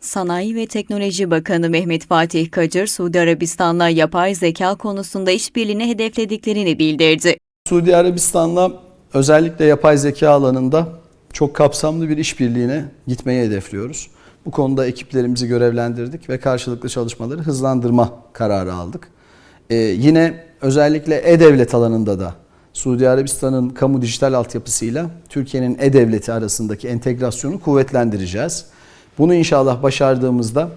Sanayi ve Teknoloji Bakanı Mehmet Fatih Kacır, Suudi Arabistan'la yapay zeka konusunda işbirliğini hedeflediklerini bildirdi. Suudi Arabistan'la özellikle yapay zeka alanında çok kapsamlı bir işbirliğine gitmeyi hedefliyoruz. Bu konuda ekiplerimizi görevlendirdik ve karşılıklı çalışmaları hızlandırma kararı aldık. Ee, yine özellikle e-devlet alanında da Suudi Arabistan'ın kamu dijital altyapısıyla Türkiye'nin e-devleti arasındaki entegrasyonu kuvvetlendireceğiz. Bunu inşallah başardığımızda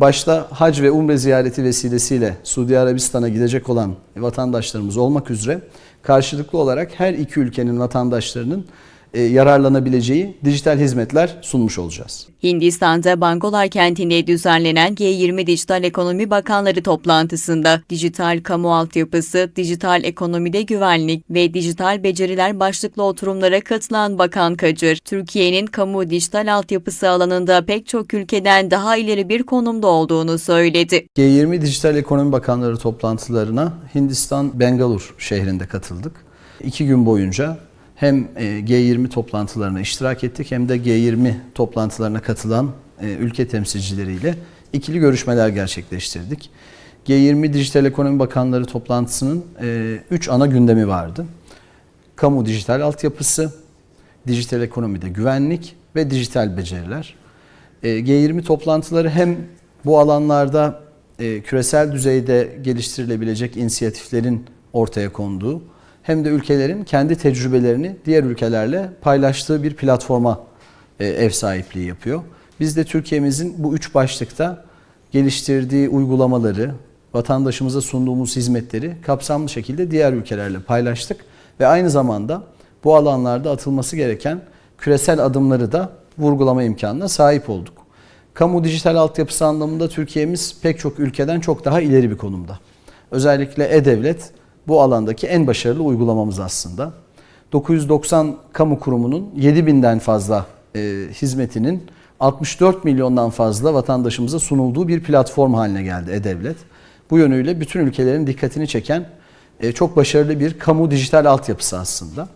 başta hac ve umre ziyareti vesilesiyle Suudi Arabistan'a gidecek olan vatandaşlarımız olmak üzere karşılıklı olarak her iki ülkenin vatandaşlarının yararlanabileceği dijital hizmetler sunmuş olacağız. Hindistan'da Bangolar kentinde düzenlenen G20 Dijital Ekonomi Bakanları toplantısında dijital kamu altyapısı, dijital ekonomide güvenlik ve dijital beceriler başlıklı oturumlara katılan Bakan Kacır, Türkiye'nin kamu dijital altyapısı alanında pek çok ülkeden daha ileri bir konumda olduğunu söyledi. G20 Dijital Ekonomi Bakanları toplantılarına Hindistan Bengalur şehrinde katıldık. İki gün boyunca hem e, G20 toplantılarına iştirak ettik hem de G20 toplantılarına katılan e, ülke temsilcileriyle ikili görüşmeler gerçekleştirdik. G20 Dijital Ekonomi Bakanları toplantısının 3 ana gündemi vardı. Kamu dijital altyapısı, dijital ekonomide güvenlik ve dijital beceriler. E, G20 toplantıları hem bu alanlarda e, küresel düzeyde geliştirilebilecek inisiyatiflerin ortaya konduğu hem de ülkelerin kendi tecrübelerini diğer ülkelerle paylaştığı bir platforma e, ev sahipliği yapıyor. Biz de Türkiye'mizin bu üç başlıkta geliştirdiği uygulamaları, vatandaşımıza sunduğumuz hizmetleri kapsamlı şekilde diğer ülkelerle paylaştık ve aynı zamanda bu alanlarda atılması gereken küresel adımları da vurgulama imkanına sahip olduk. Kamu dijital altyapısı anlamında Türkiye'miz pek çok ülkeden çok daha ileri bir konumda. Özellikle e-devlet bu alandaki en başarılı uygulamamız aslında. 990 kamu kurumunun 7000'den fazla e, hizmetinin 64 milyondan fazla vatandaşımıza sunulduğu bir platform haline geldi e-devlet. Bu yönüyle bütün ülkelerin dikkatini çeken e, çok başarılı bir kamu dijital altyapısı aslında.